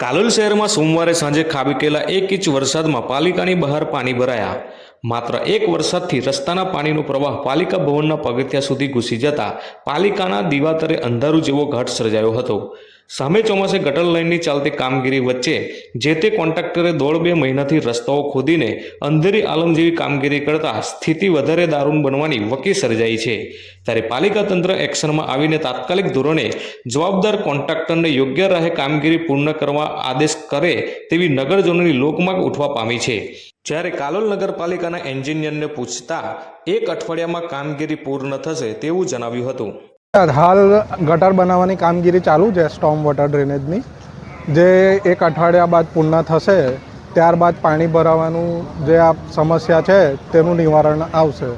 કાલોલ શહેરમાં સોમવારે સાંજે ખાબકેલા એક ઇંચ વરસાદમાં પાલિકાની બહાર પાણી ભરાયા. માત્ર એક વરસાદથી રસ્તાના પાણીનો પ્રવાહ પાલિકા ભવનના પગથિયા સુધી ઘૂસી જતા પાલિકાના દિવાતરે અંધારું જેવો ઘાટ સર્જાયો હતો. સામે ચોમાસે ગટર લાઇનની ચાલતી કામગીરી વચ્ચે જે તે કોન્ટ્રાક્ટરે દોઢ બે મહિનાથી રસ્તાઓ ખોદીને અંધેરી આલમ જેવી કામગીરી કરતા સ્થિતિ વધારે દારૂણ બનવાની વકી સર્જાઈ છે. ત્યારે પાલિકા તંત્ર એક્શનમાં આવીને તાત્કાલિક ધોરણે જવાબદાર કોન્ટ્રાક્ટરને યોગ્ય રાહે કામગીરી પૂર્ણ કરવા આદેશ કરે તેવી નગરજનોની લોકમાંગ ઉઠવા પામી છે. જ્યારે કાલોલ નગરપાલિકાના એન્જિનિયરને પૂછતા, એક અઠવાડિયામાં કામગીરી પૂર્ણ થશે? તેવું જણાવ્યું હતું. હાલ ગટર બનાવવાની કામગીરી ચાલુ છે, સ્ટોમ વોટર ડ્રેનેજની. જે એક અઠવાડિયા બાદ પૂર્ણ થશે, ત્યારબાદ પાણી ભરાવાનું જે આ સમસ્યા છે, તેનું નિવારણ આવશે.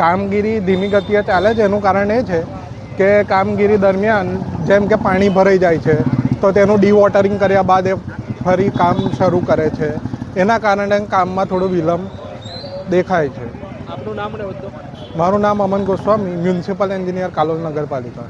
કામગીરી ધીમી ગતિએ ચાલે છે, એનું કારણ એ છે કે કામગીરી દરમિયાન જેમ કે પાણી ભરાઈ જાય છે, તો તેનું ડીવોટરિંગ કર્યા બાદ એ ફરી કામ શરૂ કરે છે. એના કારણે કામમાં થોડો વિલંબ દેખાય છે. આપનું નામ મારું નામ અમન ગોસ્વામી મ્યુનિસિપલ એન્જિનિયર કાલોલ નગરપાલિકા.